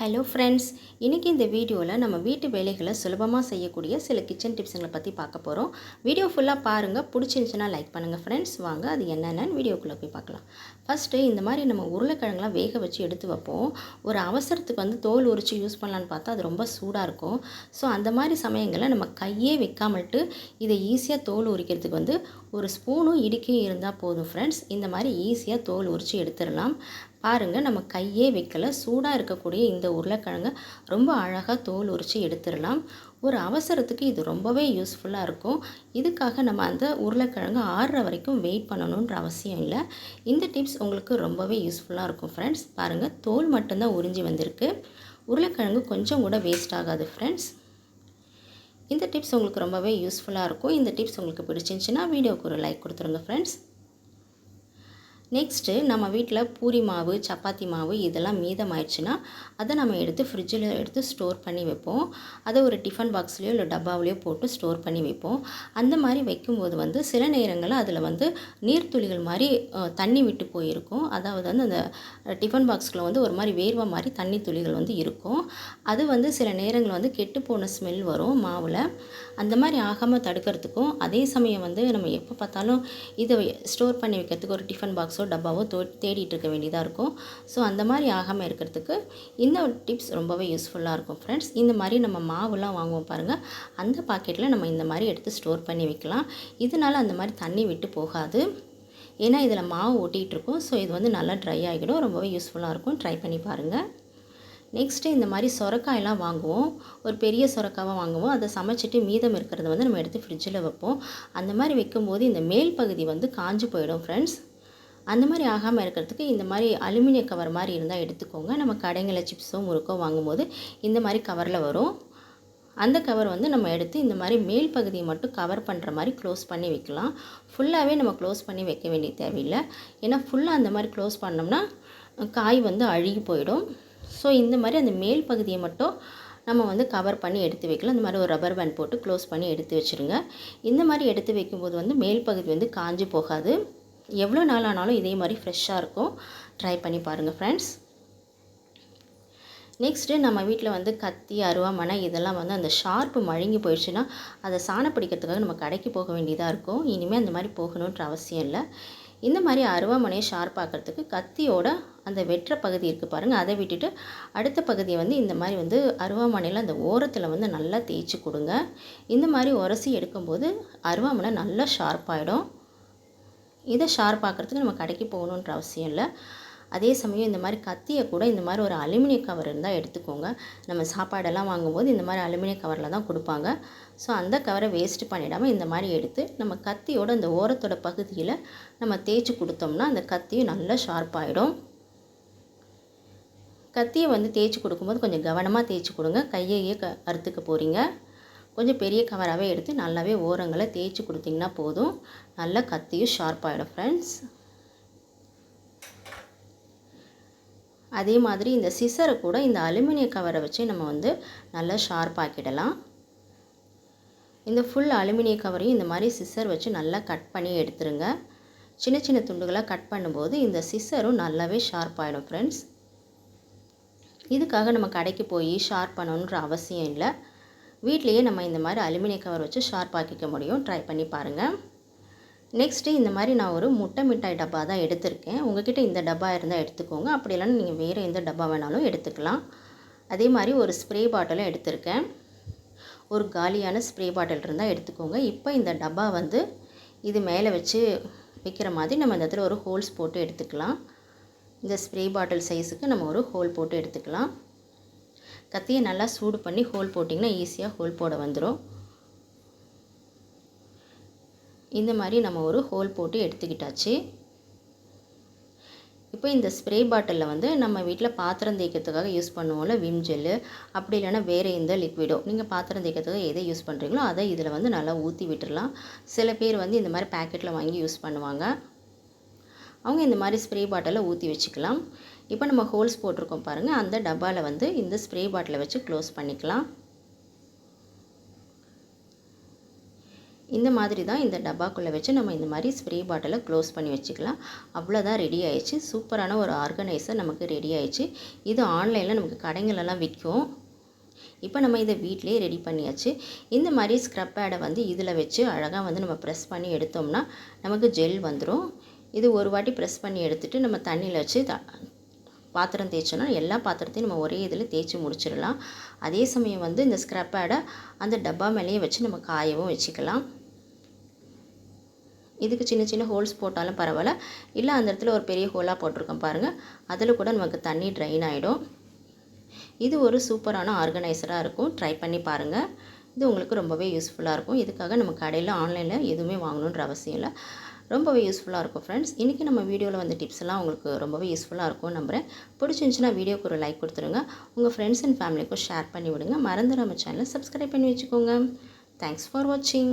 Hello friends இன்றைக்கி இந்த வீடியோவில் நம்ம வீட்டு வேலைகளை சுலபமாக செய்யக்கூடிய சில கிச்சன் டிப்ஸுங்களை பற்றி பார்க்க போகிறோம் வீடியோ ஃபுல்லாக பாருங்கள் பிடிச்சிருந்துச்சுன்னா லைக் பண்ணுங்கள் ஃப்ரெண்ட்ஸ் வாங்க அது என்னென்னு வீடியோக்குள்ளே போய் பார்க்கலாம். ஃபஸ்ட்டு இந்த மாதிரி நம்ம உருளைக்கிழங்குலாம் வேக வச்சு எடுத்து வைப்போம். ஒரு அவசரத்துக்கு வந்து தோல் உரித்து யூஸ் பண்ணலான்னு பார்த்தா அது ரொம்ப சூடாக இருக்கும். ஸோ அந்த மாதிரி சமயங்களில் நம்ம கையே வைக்காமல்ட்டு இதை ஈஸியாக தோல் உரிக்கிறதுக்கு வந்து ஒரு ஸ்பூனும் இடுக்கியும் இருந்தால் போதும் ஃப்ரெண்ட்ஸ் இந்த மாதிரி ஈஸியாக தோல் உரித்து எடுத்துடலாம். பாருங்கள் நம்ம கையே வைக்கல சூடாக இருக்கக்கூடிய இந்த உருளைக்கிழங்கை ரொம்ப அழகாக தோல் உரித்து எடுத்துடலாம். ஒரு அவசரத்துக்கு இது ரொம்பவே யூஸ்ஃபுல்லாக இருக்கும். இதுக்காக நம்ம அந்த உருளைக்கிழங்கு ஆறுற வரைக்கும் வெயிட் பண்ணணுன்ற அவசியம் இல்லை. இந்த டிப்ஸ் உங்களுக்கு ரொம்பவே யூஸ்ஃபுல்லாக இருக்கும் ஃப்ரெண்ட்ஸ் பாருங்கள் தோல் மட்டும்தான் உறிஞ்சி வந்திருக்கு. உருளைக்கிழங்கு கொஞ்சம் கூட வேஸ்ட் ஆகாது ஃப்ரெண்ட்ஸ் இந்த டிப்ஸ் உங்களுக்கு ரொம்பவே யூஸ்ஃபுல்லாக இருக்கும். இந்த டிப்ஸ் உங்களுக்கு பிடிச்சிருந்துச்சின்னா வீடியோவுக்கு ஒரு லைக் கொடுத்துருங்க ஃப்ரெண்ட்ஸ் நெக்ஸ்ட்டு நம்ம வீட்டில் பூரி மாவு சப்பாத்தி மாவு இதெல்லாம் மீதமாயிடுச்சுன்னா அதை நம்ம எடுத்து ஃப்ரிட்ஜில் எடுத்து ஸ்டோர் பண்ணி வைப்போம். அதை ஒரு டிஃபன் பாக்ஸ்லேயோ இல்லை டப்பாவிலையோ போட்டு ஸ்டோர் பண்ணி வைப்போம். அந்த மாதிரி வைக்கும்போது வந்து சில நேரங்களில் அதில் வந்து நீர்த்துளிகள் மாதிரி தண்ணி விட்டு போயிருக்கும். அதாவது வந்து அந்த டிஃபன் பாக்ஸில் வந்து ஒரு மாதிரி வேர்வை மாதிரி தண்ணி துளிகள் வந்து இருக்கும். அது வந்து சில நேரங்களில் வந்து கெட்டு போன ஸ்மெல் வரும் மாவில். அந்த மாதிரி ஆகாமல் தடுக்கிறதுக்கும் அதே சமயம் வந்து நம்ம எப்போ பார்த்தாலும் இதை ஸ்டோர் பண்ணி வைக்கிறதுக்கு ஒரு டிஃபன் பாக்ஸ் பாக்ஸோ டப்பாவோ தோ தேடிட்டு இருக்க வேண்டியதாக இருக்கும். ஸோ அந்த மாதிரி ஆகாமல் இருக்கிறதுக்கு இந்த டிப்ஸ் ரொம்பவே யூஸ்ஃபுல்லாக இருக்கும் ஃப்ரெண்ட்ஸ் இந்த மாதிரி நம்ம மாவுலாம் வாங்குவோம் பாருங்கள் அந்த பாக்கெட்டில் நம்ம இந்த மாதிரி எடுத்து ஸ்டோர் பண்ணி வைக்கலாம். இதனால் அந்த மாதிரி தண்ணி விட்டு போகாது. ஏன்னா இதில் மாவு ஒட்டிகிட்ருக்கும் ஸோ இது வந்து நல்லா ட்ரை ஆகிடும். ரொம்பவே யூஸ்ஃபுல்லாக இருக்கும். ட்ரை பண்ணி பாருங்கள் நெக்ஸ்ட்டு இந்த மாதிரி சொரக்காயெல்லாம் வாங்குவோம். ஒரு பெரிய சொரக்காவாக வாங்குவோம். அதை சமைச்சிட்டு மீதம் இருக்கிறத வந்து நம்ம எடுத்து ஃப்ரிட்ஜில் வைப்போம். அந்த மாதிரி வைக்கும்போது இந்த மேல் பகுதி வந்து காஞ்சு போயிடும் ஃப்ரெண்ட்ஸ் அந்த மாதிரி ஆகாமல் இருக்கிறதுக்கு இந்த மாதிரி அலுமினிய கவர் மாதிரி இருந்தால் எடுத்துக்கோங்க. நம்ம கடைங்களில் சிப்ஸோ முறுக்கோ வாங்கும்போது இந்த மாதிரி கவரில் வரும். அந்த கவர் வந்து நம்ம எடுத்து இந்த மாதிரி மேல் பகுதியை மட்டும் கவர் பண்ணுற மாதிரி க்ளோஸ் பண்ணி வைக்கலாம். ஃபுல்லாகவே நம்ம க்ளோஸ் பண்ணி வைக்க வேண்டிய தேவையில்லை. ஏன்னா ஃபுல்லாக அந்த மாதிரி க்ளோஸ் பண்ணோம்னா காய் வந்து அழுகி போயிடும். ஸோ இந்த மாதிரி அந்த மேல் பகுதியை மட்டும் நம்ம வந்து கவர் பண்ணி எடுத்து வைக்கலாம். இந்த மாதிரி ஒரு ரப்பர் பேண்ட் போட்டு க்ளோஸ் பண்ணி எடுத்து வச்சுருங்க. இந்த மாதிரி எடுத்து வைக்கும்போது வந்து மேல் பகுதி வந்து காஞ்சி போகாது. எவ்வளோ நாள் ஆனாலும் இதே மாதிரி ஃப்ரெஷ்ஷாக இருக்கும். ட்ரை பண்ணி பாருங்கள் ஃப்ரெண்ட்ஸ் நெக்ஸ்ட்டு நம்ம வீட்டில் வந்து கத்தி அருவாமனை இதெல்லாம் வந்து அந்த ஷார்ப்பு மழுங்கி போயிடுச்சுன்னா அதை சாணம் பிடிக்கிறதுக்காக நம்ம கடைக்கு போக வேண்டியதாக இருக்கும். இனிமேல் அந்த மாதிரி போகணுன்ற அவசியம் இல்லை. இந்த மாதிரி அருவாமனையை ஷார்ப்பாக்கிறதுக்கு கத்தியோட அந்த வெற்ற பகுதி இருக்குது பாருங்கள் அதை விட்டுட்டு அடுத்த பகுதியை வந்து இந்த மாதிரி வந்து அருவாமனையில் அந்த ஓரத்தில் வந்து நல்லா தேய்ச்சி கொடுங்க. இந்த மாதிரி உரசி எடுக்கும்போது அருவாமனை நல்லா ஷார்ப்பாகிடும் இதை ஷார்ப் ஆக்கிறதுக்கு நம்ம கடைக்கு போகணுன்ற அவசியம் இல்லை. அதே சமயம் இந்த மாதிரி கத்தியை கூட இந்த மாதிரி ஒரு அலுமினிய கவர் இருந்தால் எடுத்துக்கோங்க. நம்ம சாப்பாடெல்லாம் வாங்கும்போது இந்த மாதிரி அலுமினிய கவரில் தான் கொடுப்பாங்க. ஸோ அந்த கவரை வேஸ்ட் பண்ணிடாமல் இந்த மாதிரி எடுத்து நம்ம கத்தியோட அந்த ஓரத்தோட பகுதியில் நம்ம தேய்ச்சி கொடுத்தோம்னா அந்த கத்தியும் நல்லா ஷார்ப்பாகிடும் கத்தியை வந்து தேய்ச்சி கொடுக்கும்போது கொஞ்சம் கவனமாக தேய்ச்சி கொடுங்க. கையையே க அறுத்துக்க போகிறீங்க கொஞ்சம் பெரிய கவராகவே எடுத்து நல்லாவே ஓரங்களை தேய்ச்சி கொடுத்திங்கன்னா போதும். நல்லா கத்தியும் ஷார்ப்பாகிடும் ஃப்ரெண்ட்ஸ் அதே மாதிரி இந்த சிசரை கூட இந்த அலுமினிய கவரை வச்சு நம்ம வந்து நல்லா ஷார்ப்பாக்கிடலாம் இந்த ஃபுல் அலுமினிய கவரையும் இந்த மாதிரி சிசர் வச்சு நல்லா கட் பண்ணி எடுத்துருங்க. சின்ன சின்ன துண்டுகளாக கட் பண்ணும்போது இந்த சிசரும் நல்லாவே ஷார்ப் ஆகிடும் ஃப்ரெண்ட்ஸ் இதுக்காக நம்ம கடைக்கு போய் ஷார்ப் பண்ணணுன்ற அவசியம் இல்லை. வீட்லேயே நம்ம இந்த மாதிரி அலுமினிய கவர் வச்சு ஷார்ப் ஆக்கிக்க முடியும். ட்ரை பண்ணி பாருங்கள் நெக்ஸ்ட்டு இந்த மாதிரி நான் ஒரு முட்டை மிட்டாய் டப்பா தான் எடுத்திருக்கேன். உங்ககிட்ட இந்த டப்பா இருந்தால் எடுத்துக்கோங்க. அப்படி இல்லைன்னா நீங்கள் வேறு எந்த டப்பா வேணாலும் எடுத்துக்கலாம். அதே மாதிரி ஒரு ஸ்ப்ரே பாட்டிலும் எடுத்திருக்கேன். ஒரு காலியான ஸ்ப்ரே பாட்டில் இருந்தால் எடுத்துக்கோங்க. இப்போ இந்த டப்பா வந்து இது மேலே வச்சு வைக்கிற மாதிரி நம்ம இந்த இடத்துல ஒரு ஹோல்ஸ் போட்டு எடுத்துக்கலாம். இந்த ஸ்ப்ரே பாட்டில் சைஸுக்கு நம்ம ஒரு ஹோல் போட்டு எடுத்துக்கலாம். கத்தியை நல்லா சூடு பண்ணி ஹோல் போட்டிங்கன்னா ஈஸியாக ஹோல் போட வந்துடும் இந்த மாதிரி நம்ம ஒரு ஹோல் போட்டு எடுத்துக்கிட்டாச்சு. இப்போ இந்த ஸ்ப்ரே பாட்டிலில் வந்து நம்ம வீட்டில் பாத்திரம் தேய்க்கிறதுக்காக யூஸ் பண்ணுவோம்ல விம் ஜெல்லு. அப்படி இல்லைன்னா வேறு எந்த லிக்விடோ. நீங்கள் பாத்திரம் தேய்க்கிறதுக்காக எதை யூஸ் பண்ணுறீங்களோ அதை இதில் வந்து நல்லா ஊற்றி விட்டுடலாம் சில பேர் வந்து இந்த மாதிரி பேக்கெட்டில் வாங்கி யூஸ் பண்ணுவாங்க. அவங்க இந்த மாதிரி ஸ்ப்ரே பாட்டிலில் ஊற்றி வச்சுக்கலாம். இப்போ நம்ம ஹோல்ஸ் போட்டிருக்கோம் பாருங்கள் அந்த டப்பாவில் வந்து இந்த ஸ்ப்ரே பாட்டிலை வச்சு க்ளோஸ் பண்ணிக்கலாம். இந்த மாதிரி தான் இந்த டப்பாக்குள்ளே வச்சு நம்ம இந்த மாதிரி ஸ்ப்ரே பாட்டிலை க்ளோஸ் பண்ணி வச்சுக்கலாம். அவ்வளோதான் ரெடி ஆயிடுச்சு. சூப்பரான ஒரு ஆர்கனைசர் நமக்கு ரெடி ஆயிடுச்சு. இது ஆன்லைனில் நமக்கு கடைங்களெல்லாம் விற்கும். இப்போ நம்ம இதை வீட்டிலே ரெடி பண்ணியாச்சு. இந்த மாதிரி ஸ்க்ரப் பேடை வந்து இதில் வச்சு அழகாக வந்து நம்ம ப்ரெஸ் பண்ணி எடுத்தோம்னா நமக்கு ஜெல் வந்துடும் இது ஒரு வாட்டி ப்ரெஸ் பண்ணி எடுத்துகிட்டு நம்ம தண்ணியில் வச்சு பாத்திரம் தேய்ச்சோன்னா எல்லா பாத்திரத்தையும் நம்ம ஒரே இதில் தேய்ச்சி முடிச்சிடலாம். அதே சமயம் வந்து இந்த ஸ்க்ரப்பேடை அந்த டப்பா மேலேயே வச்சு நம்ம காயவும் வச்சுக்கலாம். இதுக்கு சின்ன சின்ன ஹோல்ஸ் போட்டாலும் பரவாயில்ல. இல்லை அந்த இடத்துல ஒரு பெரிய ஹோலாக போட்டிருக்கோம் பாருங்கள் அதில் கூட நமக்கு தண்ணி ட்ரைன் ஆகிடும் இது ஒரு சூப்பரான ஆர்கனைசராக இருக்கும். ட்ரை பண்ணி பாருங்கள் இது உங்களுக்கு ரொம்பவே யூஸ்ஃபுல்லாக இருக்கும். இதுக்காக நம்ம கடையில் ஆன்லைனில் எதுவுமே வாங்கணுன்ற அவசியம் இல்லை. ரொம்பவே யூஸ்ஃபுல்லாக இருக்கும் ஃப்ரெண்ட்ஸ் இன்றைக்கி நம்ம வீடியோவில் வந்த டிப்ஸ் எல்லாம் உங்களுக்கு ரொம்பவே யூஸ்ஃபுல்லாக இருக்கும் நம்புகிறேன் பிடிச்சிருந்துச்சுன்னா வீடியோக்கு ஒரு லைக் கொடுத்துருங்க உங்கள் ஃப்ரெண்ட்ஸ் அண்ட் ஃபேமிலிக்கும் ஷேர் பண்ணி விடுங்க. மறந்து நம்ம சேனலை சப்ஸ்கிரைப் பண்ணி வச்சுக்கோங்க. தேங்க்ஸ் ஃபார் வாட்சிங்